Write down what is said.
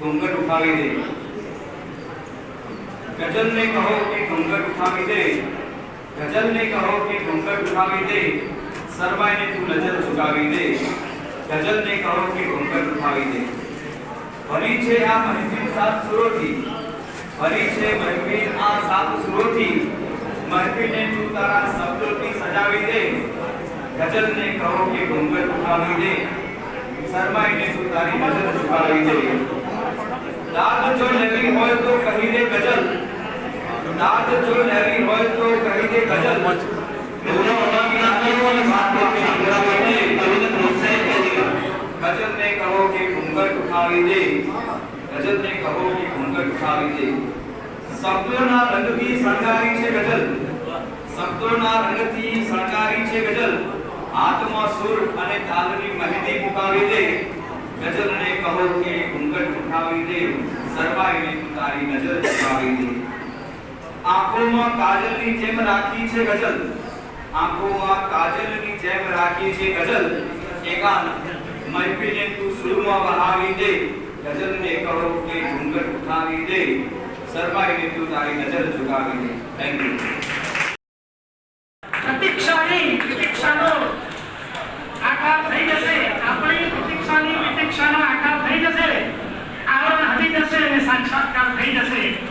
ઘૂંઘટ ઉઠાવી દે. ગઝલને કહો કે ઘૂંઘટ ઉઠાવી દે. ગઝલને કહો કે ઘૂંઘટ ઉઠાવી દે. શરમાઈને તું નજર ઝુકાવી દે. ગઝલને કહો કે ઘૂંઘટ ઉઠાવી દે. ભરી છે આ મહેફિલ સાત સુરોથી. ભરી છે મહેફિલ આ સાત સુરોથી. મહેફિલને તું તારા શબ્દોથી સજાવી દે. ગઝલને કહો કે ઘૂંઘટ ઉઠાવી દે. શરમાઈને તું તારી નજર ઝુકાવી દે. દાદ જો લેવી હોય તો કહી દે ગઝલ દાદ જો લેવી હોય તો કહી દે ગઝલ દોનો અનામિના કરો અને સાતમાં કે સંગ્રહ માટે તમને પ્રોત્સાહિત કરી ગઝલ ને કહો કે ઘૂંઘટ ઉઠાવી દે. ગઝલ ને કહો કે ઘૂંઘટ ઉઠાવી દે. શબ્દોના રંગથી શણગારી છે ગઝલ શબ્દોના રંગથી શણગારી છે ગઝલ હાથમાં સુર અને તાલની મહેંદી મુકાવી દે. ગજલ ને કહો કે ઉઠાવી દે સરવાઈને તું તારી નજર ઝુકાવી દે. આંખોમાં કાજલની જેમ રાખી છે ગઝલ. આંખોમાં કાજલની જેમ રાખી છે ગઝલ. એકાંત, મહેફિલને તું સુરમાં વહાવી દે. ગઝલને કહો કે ઝુંગર ઉઠાવી દે. સરવાઈને તું તારી નજર ઝુકાવી દે. થેન્ક યુ સાક્ષાત્કાર થઈ જશે